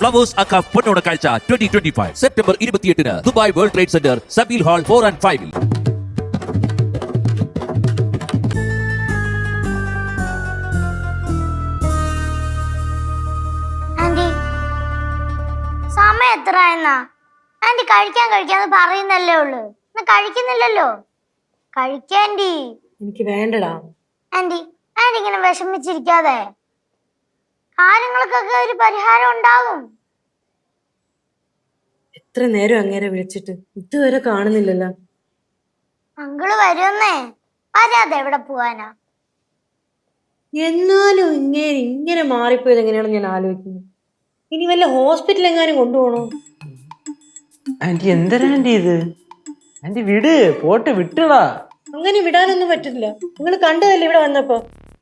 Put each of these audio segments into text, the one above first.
Flowers അക്ക പൊന്നോണ കാഴ്ച ട്വന്റി ട്വന്റി ഫൈവ് സെപ്റ്റംബർ ഇരുപത്തിയെട്ടിന് Dubai world trade centre Zabeel hall four and ഫൈവിൽ ആന്റി സമയം എത്ര എന്നാ? ആന്റി കഴിക്കാൻ കഴിക്കാന്ന് പറയുന്നല്ലേ ഉള്ളു. കഴിക്കുന്നില്ലല്ലോ. കഴിക്കാന്റി എനിക്ക് വേണ്ടടാ. ആന്റി ആന്റി ഇങ്ങനെ വിഷമിച്ചിരിക്കാതെ. കാര്യങ്ങൾക്കൊക്കെ ഒരു പരിഹാരം ഉണ്ടാവും. എത്ര നേരം അങ്ങേരെ വിളിച്ചിട്ട്? ഇതുവരെ കാണുന്നില്ലല്ലോ. അങ്കിൾ വരുമെന്നേ വരാതെ എവിടെ പോവാനാ. എന്നാലും ഇങ്ങനെ ഇങ്ങനെ മാറിപ്പോയത് എങ്ങനെയാണ് ഞാൻ ആലോചിക്കുന്നത് ഇനി വല്ല ഹോസ്പിറ്റൽ എങ്ങാനും കൊണ്ടുപോകണോ? ആന്റി എന്തരാ ആന്റി ഇത്? ആന്റി വിട് പോട്ട് വിട്ടടാ. അങ്ങനെ വിടാനൊന്നും പറ്റില്ല നിങ്ങൾ കണ്ടതല്ലേ ഇവിടെ വന്നപ്പോ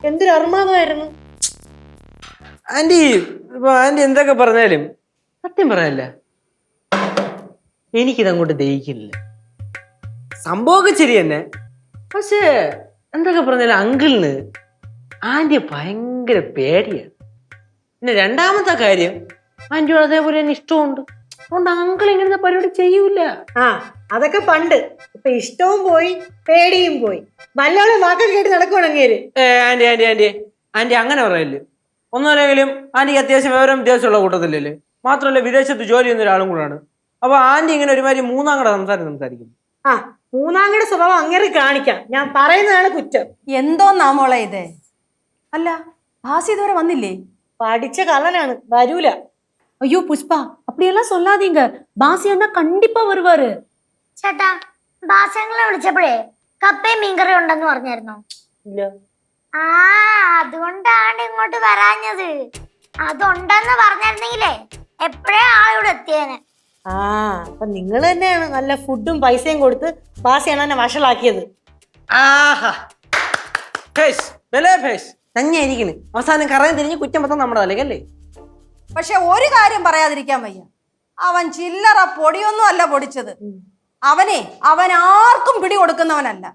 എന്തൊരു അർമാദമായിരുന്നു. ആന്റി ഇപ്പൊ ആന്റി എന്തൊക്കെ പറഞ്ഞാലും സത്യം പറയല്ല. എനിക്കിത് അങ്ങോട്ട് ദഹിക്കുന്നില്ല സംഭവമൊക്കെ ശരി തന്നെ. പക്ഷേ എന്തൊക്കെ പറഞ്ഞാലും അങ്കിളിന് ആന്റിയെ ഭയങ്കര പേടിയാണ്. പിന്നെ രണ്ടാമത്തെ കാര്യം ആന്റിയോട് അതേപോലെ തന്നെ ഇഷ്ടമുണ്ട്. അതുകൊണ്ട് അങ്കിൾ ഇങ്ങനത്തെ പരിപാടി ചെയ്യൂല. ആ അതൊക്കെ പണ്ട്. ഇപ്പൊ ഇഷ്ടവും പോയി പേടിയും പോയി. നല്ലോളം വാക്കൊക്കെ കേട്ട് നടക്കുവാണ് അങ്ങേര്? ഏ ആന്റി ആന്റി ആന്റി. ആന്റി അങ്ങനെ പറയല്ലേ. ഒന്നുമല്ലെങ്കിലും ആന്റിക്ക് അത്യാവശ്യം വിവരം വിദ്യാഭ്യാസമുള്ള കൂട്ടത്തിലല്ലേ മാത്രമല്ല വിദേശത്ത് ജോലി ചെയ്യുന്ന ഒരാളും കൂടാണ് അപ്പൊ ആന്റി ഇങ്ങനെ ഒരുമാതിരി മൂന്നാം കട സംസാരം സംസാരിക്കും ആ മൂന്നാംകട സ്വഭാവം അങ്ങേര് കാണിക്കാം ഞാൻ പറയുന്നതാണ് കുറ്റം എന്തോന്നാ മോളെ ഇത് അല്ല ഭാസി ഇതുവരെ വന്നില്ലേ പഠിച്ച കള്ളനാണ് വരൂല ஐயோ புஷ்பா அப்படியெல்லாம் சொல்லாதீங்க பாசி அண்ணா கண்டிப்பா வருவாரு ചേട്ടാ ഭാഷങ്ങളെ വിളിച്ചപ്പോഴേ കപ്പയും മീൻകറി ഉണ്ടെന്ന് പറഞ്ഞായിരുന്നോ ഇല്ല ആ അതുകൊണ്ടാണ് ഇങ്ങോട്ട് വരാഞ്ഞത്. അതുണ്ടെന്ന് പറഞ്ഞിരുന്നെങ്കിലേ എപ്പോഴേ ആളോട് എത്തിയേനെ? ആ അപ്പൊ നിങ്ങൾ തന്നെയാണ് നല്ല ഫുഡും പൈസയും കൊടുത്ത് ബാസിയാണ് എന്നെ വഷളാക്കിയത്. ആഹാ. Face ബലേ face. തന്നെയായിരിക്കണ് അവസാനം കറങ്ങി തിരിഞ്ഞ് കുറ്റം മൊത്തം നമ്മുടെ തലേക്കല്ലേ പക്ഷെ ഒരു കാര്യം പറയാതിരിക്കാൻ വയ്യ. അവൻ ചില്ലറ പൊടിയൊന്നും അല്ല പൊടിച്ചത്. അവനെ അവൻ ആർക്കും പിടി കൊടുക്കുന്നവനല്ല.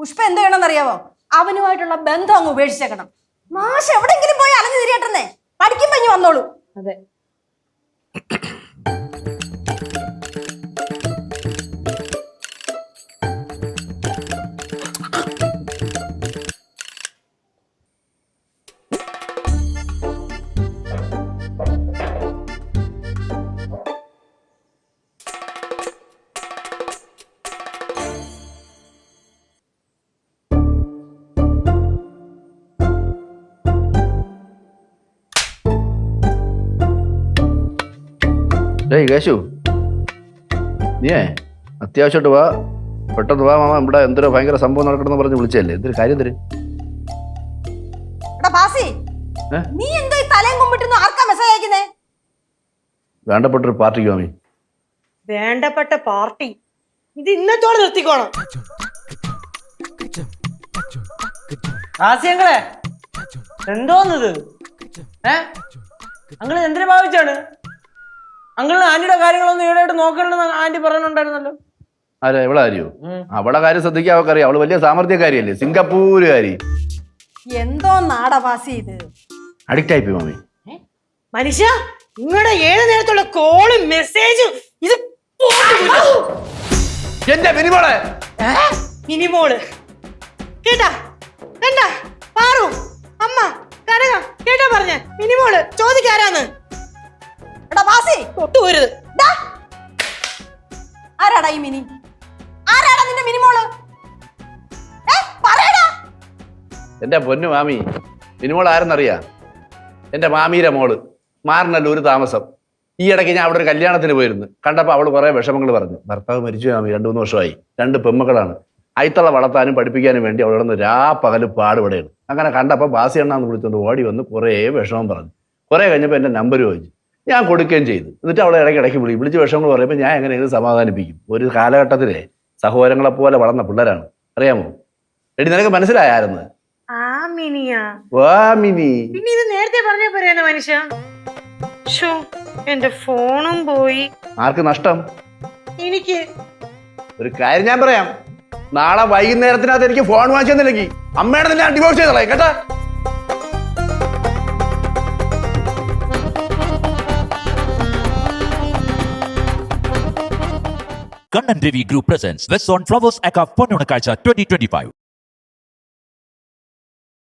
പുഷ്പ എന്ത് ചെയ്യണമെന്നറിയാവോ? അവനുമായിട്ടുള്ള ബന്ധം അങ്ങ് ഉപേക്ഷിച്ചേക്കണം. മാഷ് എവിടെങ്കിലും പോയി അലഞ്ഞു തിരിയട്ടെന്നേ. പഠിക്കുമ്പോ ഇനി വന്നോളൂ. അതെ. ഡേയ് കേശു നീയേ അത്യാവശ്യമായിട്ട് വാ പെട്ടെന്ന് വാ മാമ ഇവിടെ എന്തൊരു ഭയങ്കര സംഭവം നടക്കണമെന്ന് പറഞ്ഞ് വിളിച്ചല്ലേ എന്തൊരു കാര്യം തരും നീ എന്തോ ഈ തലയും കുമ്പിട്ടുന്നു ആർക്കാ മെസ്സേജ് അയക്കുന്നേ? വേണ്ടപ്പെട്ടൊരു പാർട്ടിക്ക് മാമി. വേണ്ടപ്പെട്ട പാർട്ടി. ഇത് ഇന്നത്തോടെ നിർത്തിക്കോണം. ആസ്യങ്ങളെ എന്തോന്നത്? ഏ? അങ്ങൾ എന്തിനു ഭാവിച്ചാണ്? അങ്കിളിന് ആന്റിയുടെ കാര്യങ്ങളൊന്നും ഈടായിട്ട് നോക്കണമെന്ന് ആന്റി പറയുന്നുണ്ടായിരുന്നല്ലോ അല്ല എവിടെ കാര്യോ ഉം. അവളെ കാര്യം ശ്രദ്ധിക്കാൻ അവൾക്കറിയാം. അവൾ വലിയ സാമർഥ്യക്കാരിയല്ലേ. സിംഗപ്പൂരുകാരി. എന്തോ നാടവാസി ഇത്. അഡിക്റ്റ് ആയി പോയി മനുഷ്യ നിങ്ങളുടെ ഏഴ് നേരത്തുള്ള കോളും മെസ്സേജും ഇത് എന്റെ മിനിമോളെ. മിനിമോൾ. കേട്ടാ? കണ്ടാ? പാറു അമ്മ കനക കേട്ടാ പറഞ്ഞ? മിനിമോൾ ചോദിക്കാരാന്ന്? എടാ ആരാടാ ഈ മിനി? ആരാടാ നിന്റെ മിനിമോൾ എന്റെ പൊന്നു മാമി മിനിമോൾ ആരെന്നറിയാ? എന്റെ മാമിയുടെ മോൾ മാറിനല്ല ഒരു താമസം. ഈ ഇടയ്ക്ക് ഞാൻ അവിടെ ഒരു കല്യാണത്തിന് പോയിരുന്നു. കണ്ടപ്പോൾ അവൾ കുറേ വിഷമങ്ങൾ പറഞ്ഞു. ഭർത്താവ് മരിച്ചു മാമി രണ്ടു മൂന്ന് വർഷമായി. രണ്ട് പെമ്മക്കളാണ്. അയിത്തള വളർത്താനും പഠിപ്പിക്കാനും വേണ്ടി അവിടെ നിന്ന് രാ പകൽ പാടുപെടുകയാണ് അങ്ങനെ കണ്ടപ്പോൾ ബാസി എണ്ണാന്ന് വിളിച്ചുകൊണ്ട് ഓടി വന്ന് കുറേ വിഷമം പറഞ്ഞു. കുറേ കഴിഞ്ഞപ്പോൾ എന്റെ നമ്പർ ചോദിച്ചു. ഞാൻ കൊടുക്കുകയും ചെയ്തു. എന്നിട്ട് അവളെ ഇടയ്ക്ക് ഇടയ്ക്ക് വിളി വിളിച്ച് വിഷമങ്ങൾ പറയുമ്പോൾ ഞാൻ എങ്ങനെയെങ്കിലും സമാധാനിപ്പിക്കും? ഒരു കാലഘട്ടത്തിലെ സഹോദരങ്ങളെ പോലെ വളർന്ന പിള്ളേരാണ്. അറിയാമോ? എടി നിനക്ക് മനസ്സിലായായിരുന്നു? പിന്നെ ഇത് നേരത്തെ പറഞ്ഞ പോരെയാണ് മനുഷ്യ. എന്റെ ഫോണും പോയി. ആർക്ക് നഷ്ടം? എനിക്ക്. ഒരു കാര്യം ഞാൻ പറയാം. നാളെ വൈകുന്നേരത്തിനകത്ത് എനിക്ക് ഫോൺ വാങ്ങിച്ചെന്നില്ലെങ്കിൽ അമ്മയുടെ നിന്നെ ഡിവോഴ്സ് ചെയ്തോളാം. കേട്ടാ? Kannan Ravi group presents west on flowers അക്കാ പൊന്നുണക്കാഴ്ച കാഴ്ച ട്വന്റി ട്വന്റി ഫൈവ്